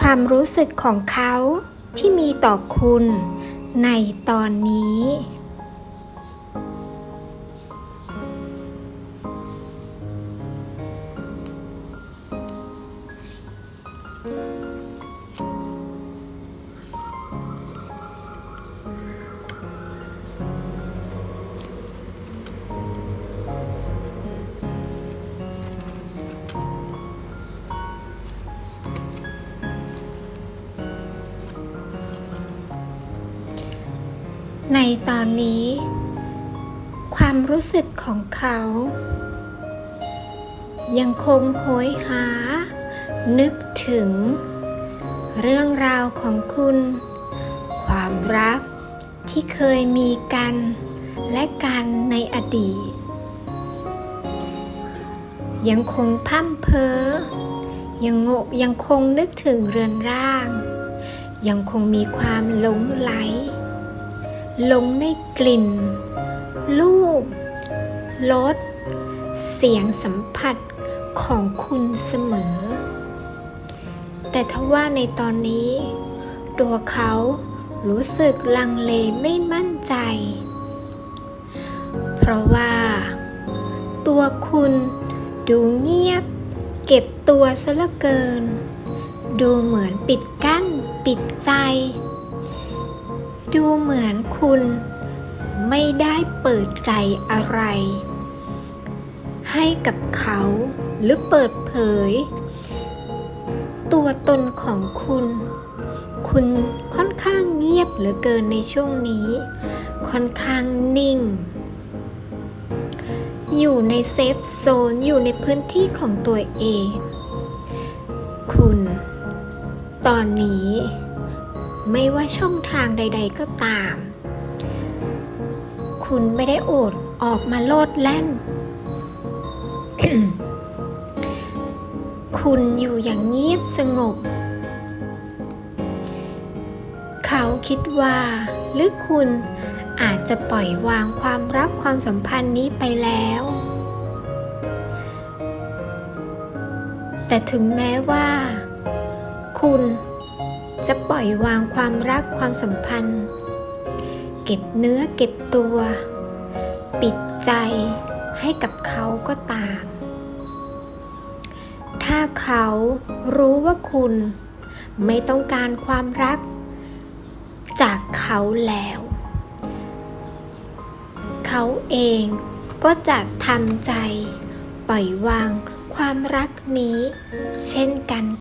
ความรู้สึกของเขาที่มีต่อคุณในตอนนี้ ในตอนนี้ ความรู้สึกของเขา ยังคงโหยหา นึกถึง เรื่องราวของคุณ ความรักที่เคยมีกัน และกันในอดีต ยังคงพร่ำเพ้อยังโงยังคงนึกถึงเรือนร่าง ยังคงมีความหลงไหล หลงในกลิ่น รูปรสเสียงสัมผัสของคุณเสมอ แต่ทว่าในตอนนี้ ตัวเขารู้สึกลังเลไม่มั่นใจ เพราะว่า ตัวคุณดูเงียบ เก็บตัวซะเหลือเกิน ดูเหมือนปิดกั้น ปิดใจ ดูเหมือนคุณ ไม่ได้เปิดใจอะไร ให้กับเขาหรือเปิดเผย ตัวตนของคุณ คุณค่อนข้างเงียบเหลือเกินในช่วงนี้ ค่อนข้างนิ่ง อยู่ในเซฟโซนอยู่ในพื้นที่ของตัวเอง คุณ ตอนนี้ ไม่ว่าช่องทางใด ๆ ก็ตาม คุณไม่ได้โอดออกมาโลดแล่น คุณอยู่อย่างเงียบสงบ เขาคิดว่าหรือคุณอาจจะปล่อยวางความรักความสัมพันธ์นี้ไปแล้ว แต่ถึงแม้ว่า คุณ จะปล่อยวางความรักความสัมพันธ์ เก็บเนื้อเก็บตัว ปิดใจให้กับเขาก็ตาม ถ้าเขารู้ว่าคุณไม่ต้องการความรัก จากเขาแล้ว เขาเองก็จะทำใจ ปล่อยวางความรักนี้ เช่นกัน